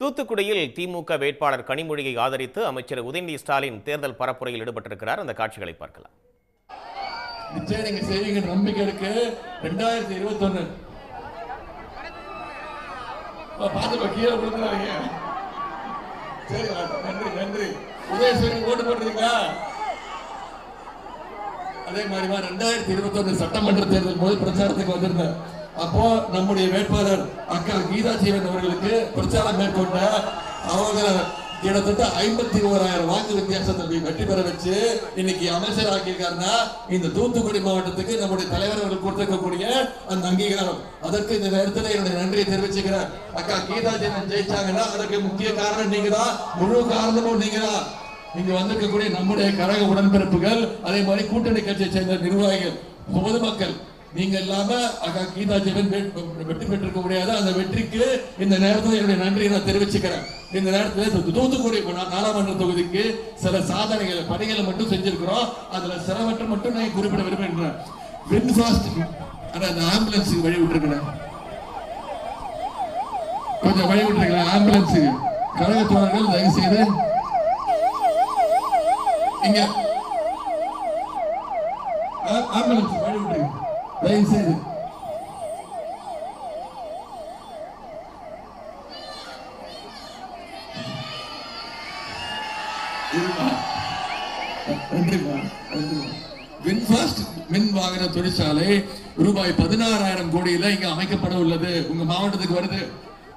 தூத்துக்குடியில் திமுக வேட்பாளர் கனிமொழியை ஆதரித்து அமைச்சர் உதயநிதி ஸ்டாலின் தேர்தல் பரப்புரையில் ஈடுபட்டிருக்கிறார். அந்த காட்சிகளை பார்க்கலாம். நிச்சயம் நீங்க செய்வீங்க நம்பிக்கை இருக்கு. ரெண்டாயிரத்தி இருபத்தி ஒண்ணு கீழே சரி நன்றி நன்றி. உதயசூரி ஓட்டு அதே மாதிரி ரெண்டாயிரத்தி இருபத்தி ஒன்று சட்டமன்ற தேர்தல் போது பிரச்சாரத்துக்கு வந்திருந்தேன் அப்போ நம்முடைய வேட்பாளர் அக்கா கீதா ஜீவன் அவர்களுக்கு பிரச்சாரம் மேற்கொண்ட அவங்க கிட்டத்தட்ட ஐம்பத்தி ஓராயிரம் வாக்கு வித்தியாசத்தில் வெற்றி பெற வச்சு இன்னைக்கு அமைச்சர் ஆக்கியிருக்காருன்னா இந்த தூத்துக்குடி மாவட்டத்துக்கு நம்முடைய தலைவர் அவர்கள் கொடுத்திருக்கக்கூடிய அந்த அங்கீகாரம். அதற்கு இந்த நேரத்தில் என்னுடைய நன்றியை தெரிவிச்சுக்கிறேன். அக்கா கீதா ஜீவன் ஜெயிச்சாங்கன்னா அதற்கு முக்கிய காரணம் நீங்க தான் முழு காரணமும் நீங்க தான் இங்க வந்திருக்கக்கூடிய நம்முடைய கழக உடன்பிறப்புகள் அதே மாதிரி கூட்டணி கட்சியை சேர்ந்த நிர்வாகிகள் பொதுமக்கள் நீங்க இல்லாம அக்கா கீதா ஜெகன் வெற்றி பெற்றிருக்க முடியாது? அந்த வெற்றிக்கு இந்த நேரத்தில் என்னுடைய நன்றியை நான் தெரிவிச்சுக்கிறேன். இந்த நேரத்தில் தூத்துக்குடி நாடாளுமன்ற தொகுதிக்கு சில சாதனைகளை பணிகளை மட்டும் செஞ்சிருக்கிறோம். அதுல சிலவற்றை மட்டும் நான் குறிப்பிட விரும்புகின்றேன் வின் ஃபாஸ்ட் ஆனா அந்த ஆம்புலன்ஸுக்கு வழி விட்டுருக்கிறேன் கொஞ்சம் வழி விட்டுருக்கிறேன் ஆம்புலன்ஸுக்கு கழக தோழர்கள் தயவு செய்து இங்க ஆம்புலன்ஸ் தயவு செய்து இருமா. நன்றிம்மா நன்றிம்மா வின்ஃபாஸ்ட் மின் வாகன தொழிற்சாலை ரூபாய் பதினாறாயிரம் கோடியில இங்க அமைக்கப்பட உள்ளது. உங்க மாவட்டத்துக்கு வருது.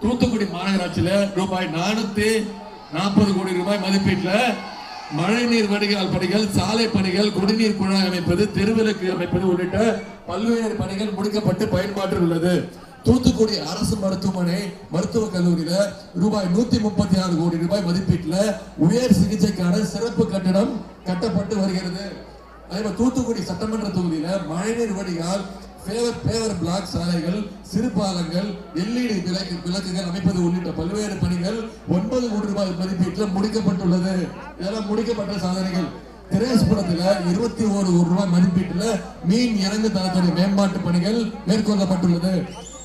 தூத்துக்குடி மாநகராட்சியில ரூபாய் நானூத்தி நாற்பது கோடி ரூபாய் மதிப்பீட்டுல மழைநீர் வடிகால் பணிகள் சாலை பணிகள் குடிநீர் குழாய் அமைப்பது தெருவிளக்கு அமைப்பது உள்ளிட்ட பல்வேறு பணிகள் முடிக்கப்பட்டு பயன்பாட்டில் உள்ளது. தூத்துக்குடி அரசு மருத்துவமனை மருத்துவக் கல்லூரியில ரூபாய் நூத்தி முப்பத்தி ஆறு கோடி ரூபாய் மதிப்பீட்டுல உயர் சிகிச்சைக்கான சிறப்பு கட்டடம் கட்டப்பட்டு வருகிறது. அதே மாதிரி தூத்துக்குடி சட்டமன்ற தொகுதியில மழைநீர் வடிகால் பேவர் பிளாக் சாலைகள் சிறு பாலங்கள் எல்இடி விளக்கு விளக்குகள் அமைப்பது உள்ளிட்ட பல்வேறு பணிகள் ஒன்பது கோடி ரூபாய் மதிப்பீட்டில் முடிக்கப்பட்டுள்ளது. இதெல்லாம் முடிக்கப்பட்ட சாதனைகள். திரேஸ்புரத்துல இருபத்தி ஒரு கோடி ரூபாய் மதிப்பீட்டுல மீன் இறங்கு தளத்துடைய மேம்பாட்டு பணிகள் மேற்கொள்ளப்பட்டுள்ளது.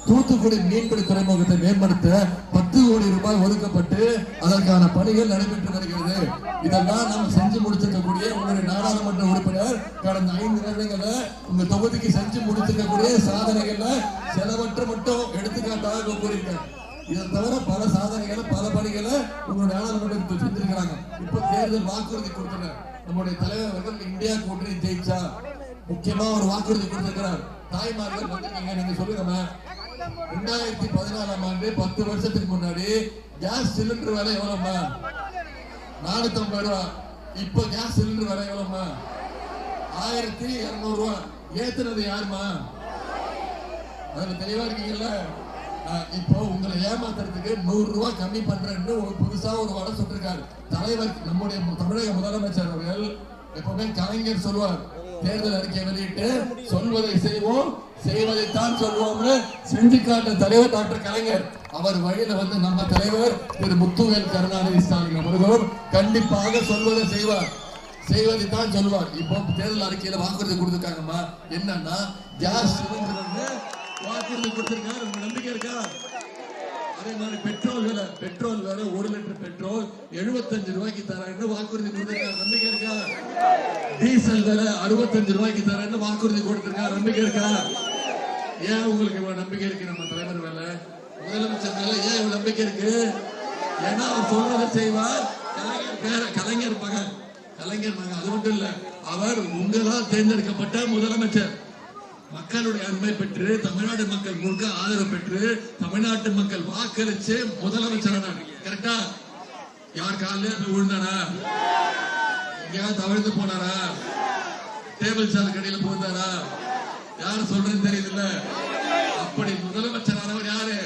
தூத்துக்குடி மீன்பிடி துறைமுகத்தை மேம்படுத்த பத்து கோடி ரூபாய் ஒதுக்கப்பட்டு அதற்கான பணிகள் நடைபெற்று வருகிறது. இதெல்லாம் நாம் செஞ்சு முடிச்சிருக்கக்கூடிய உங்களுடைய நாடாளுமன்ற உறுப்பினர் கடந்த ஐந்து வருடங்கள உங்க தொகுதிக்கு செஞ்சு முடிச்சிருக்கக்கூடிய சாதனைகள்ல சிலவற்றை மட்டும் எடுத்துக்காட்டாக கூறியிருக்கேன் இதை தவிர பல சாதனைகளை பல பணிகளை உங்களுடைய நாடாளுமன்றத்தில் செஞ்சிருக்கிறாங்க. இப்போ தேர்தல் வாக்குறுதி கொடுத்தனர் நம்முடைய தலைவர் அவர்கள் இந்தியா கூட்டணி ஜெயிச்சா முக்கியமா ஒரு வாக்குறுதி கொடுத்திருக்கிறார். தாய்மார்கள் வந்திருக்கீங்க நீங்க சொல்லுங்க ரெண்டாயிரத்தி பதினாலாம் ஆண்டு பத்து வருஷத்துக்கு முன்னாடி கேஸ் சிலிண்டர் விலை எவ்வளவுமா நானூத்தி ஐம்பது ரூபா. இப்ப கேஸ் சிலிண்டர் விலை எவ்வளவுமா ஆயிரத்தி இருநூறு ரூபா. ஏத்துனது யாருமா அதுல தெளிவா இருக்கீங்கல்ல? இப்போ உங்களை ஏமாத்துறதுக்கு நூறு ரூபாய் கம்மி பண்றேன்னு ஒரு புதுசா ஒரு வடை சுட்டிருக்காரு தலைவர் நம்முடைய தமிழக முதலமைச்சர் அவர்கள் எப்பவுமே கலைஞர் சொல்வார் தேர்தல் அறிக்கை வெளியிட்டு சொல்வதை செய்வோம் செய்வதைத்தான் சொல்வோம்னு செஞ்சு காட்ட தலைவர் டாக்டர் கலைஞர். அவர் வழியில வந்து நம்ம தலைவர் திரு முத்துவேல் கருணாநிதி ஸ்டாலின் அவர்களும் கண்டிப்பாக சொல்வதை செய்வார். செய்வதை தான் சொல்வார். இப்போ தேர்தல் அறிக்கையில வாக்குறுதி கொடுத்துருக்காங்கம்மா. என்னன்னா கேஸ் சிலிண்டர் வந்து வாக்குறுதி கொடுத்திருக்காரு உங்க நம்பிக்கை இருக்கா? அதே மாதிரி பெட்ரோல் விலை பெட்ரோல் விலை ஒரு லிட்டர் பெட்ரோல் 75 ரூபாய்க்கு தரேன்னு வாக்குறுதி கொடுத்திருக்காரு நம்பிக்கை இருக்கா? டீசல் விலை 65 ரூபாய்க்கு தரேன்னு வாக்குறுதி கொடுத்திருக்காரு நம்பிக்கை இருக்கா? ஏன் உங்களுக்கு இவ்வளவு நம்பிக்கை இருக்கு நம்ம தலைவர் மேல? முதலமைச்சர் மேல ஏன் இவ்வளவு நம்பிக்கை இருக்கு? ஏன்னா அவர் சொல்றதை செய்வார். கலைஞர் பேர கலைஞர் மகன். கலைஞர் மகன் அது மட்டும் இல்ல அவர் உங்களால் தேர்ந்தெடுக்கப்பட்ட முதலமைச்சர். மக்களுடைய அண்மை பெற்று தமிழ்நாடு மக்கள் முழுக்க ஆதரவு பெற்று தமிழ்நாட்டு மக்கள் வாக்களிச்சு முதலமைச்சர் கரெக்டா யார் காலையில போய் விழுந்தாரா? எங்கேயாவது தவழ்ந்து போனாரா? டேபிள் சார் கடையில போந்தாரா யார் சொல்றது தெரியுதுல்ல? அப்படி முதலமைச்சர் யாரு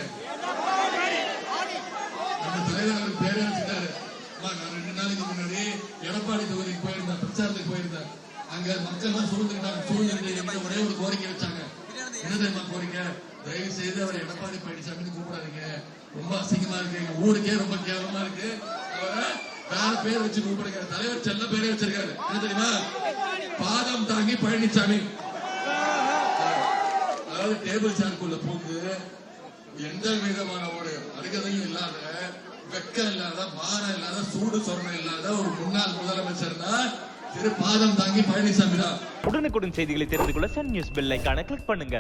நம்ம தலைவர் அவர் பேரே வச்சுட்டாரு அம்மா, நான் ரெண்டு நாளைக்கு முன்னாடி எடப்பாடி தொகுதிக்கு போயிருந்தேன் பிரச்சாரத்துக்கு போயிருந்தேன் அங்க மக்கள் எல்லாம் சூழ்நிலை ஒரே ஒரு கோரிக்கை வச்சாங்க. என்ன தெரியுமா கோரிக்கை? தயவு செய்து அவர் எடப்பாடி பழனிசாமி கூப்பிடாதீங்க. ரொம்ப அசிங்கமா இருக்கு. எங்க ஊருக்கே ரொம்ப கேவலமா இருக்கு. அவரை வேற பேர் வச்சு கூப்பிடுங்க. தலைவர் செல்ல பேரே வச்சிருக்காரு. என்ன தெரியுமா? பாதம் தாங்கி பழனிசாமி. அதாவது டேபிள் சேர்க்குள்ள பூந்து எந்த விதமான ஒரு அருகதையும் இல்லாத வெக்கம் இல்லாத மானம் இல்லாத சூடு சொரணம் இல்லாத ஒரு முன்னாள் முதலமைச்சர்னா திரு பாதம் தாங்கி பழனிசாமி தான் உடனுக்குடன் செய்திகளை தெரிந்து கொள்ள சன் நியூஸ் பெல் ஐக்கான கிளிக் பண்ணுங்க.